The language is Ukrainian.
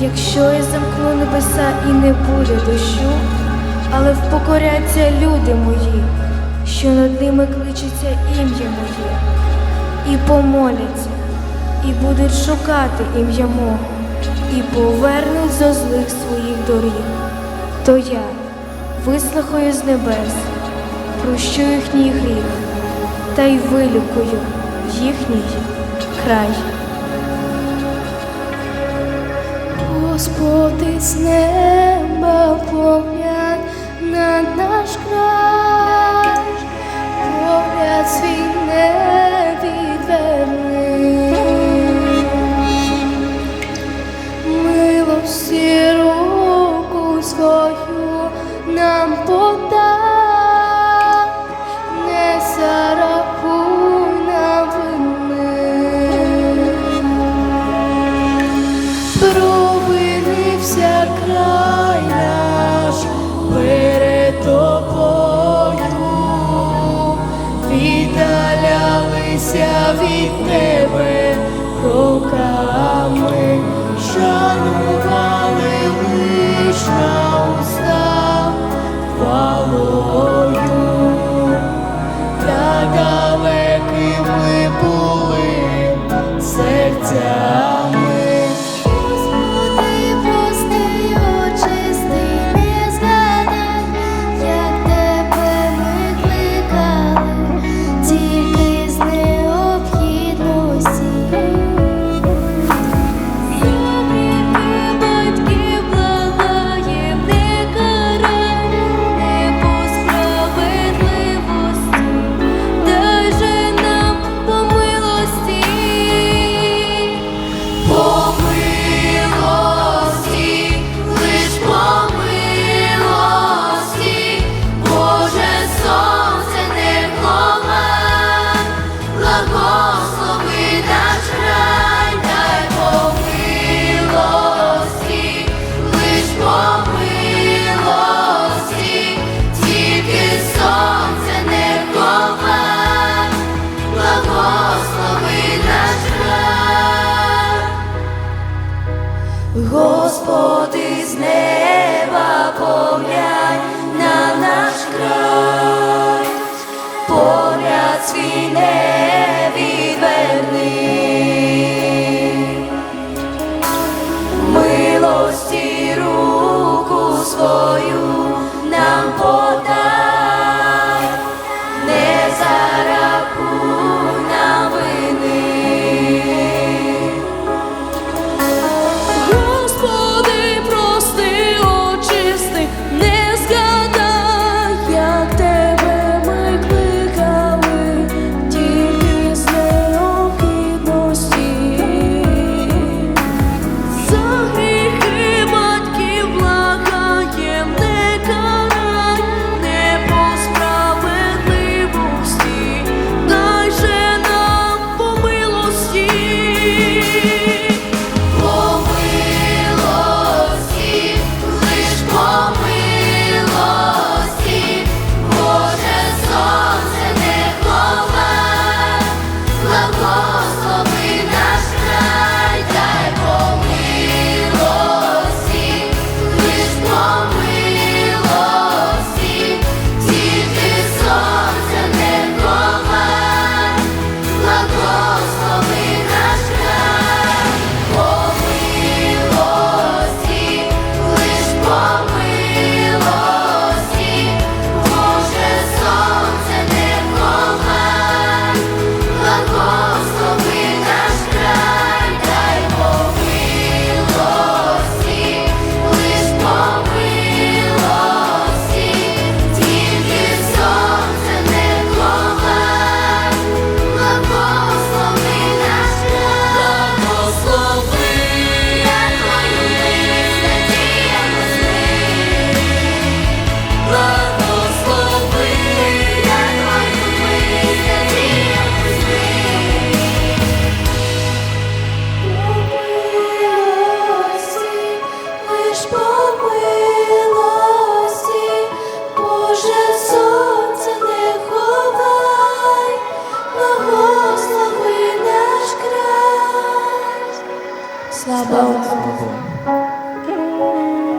Якщо я замкну небеса і не буря дощу, але впокоряться люди мої, що над ними кличеться ім'я моє, і помоляться, і будуть шукати ім'я мого, і повернуть зо злих своїх доріг, то я вислухаю з небес, прощу їхній гріх та й вилікую їхній край. Господи з неба погляд на наш край, погляд свій не відверни, милості руку свою нам подай. ними руками шанували лиш на уста хвалою, та далекими були серця. Господи з неба поглянь.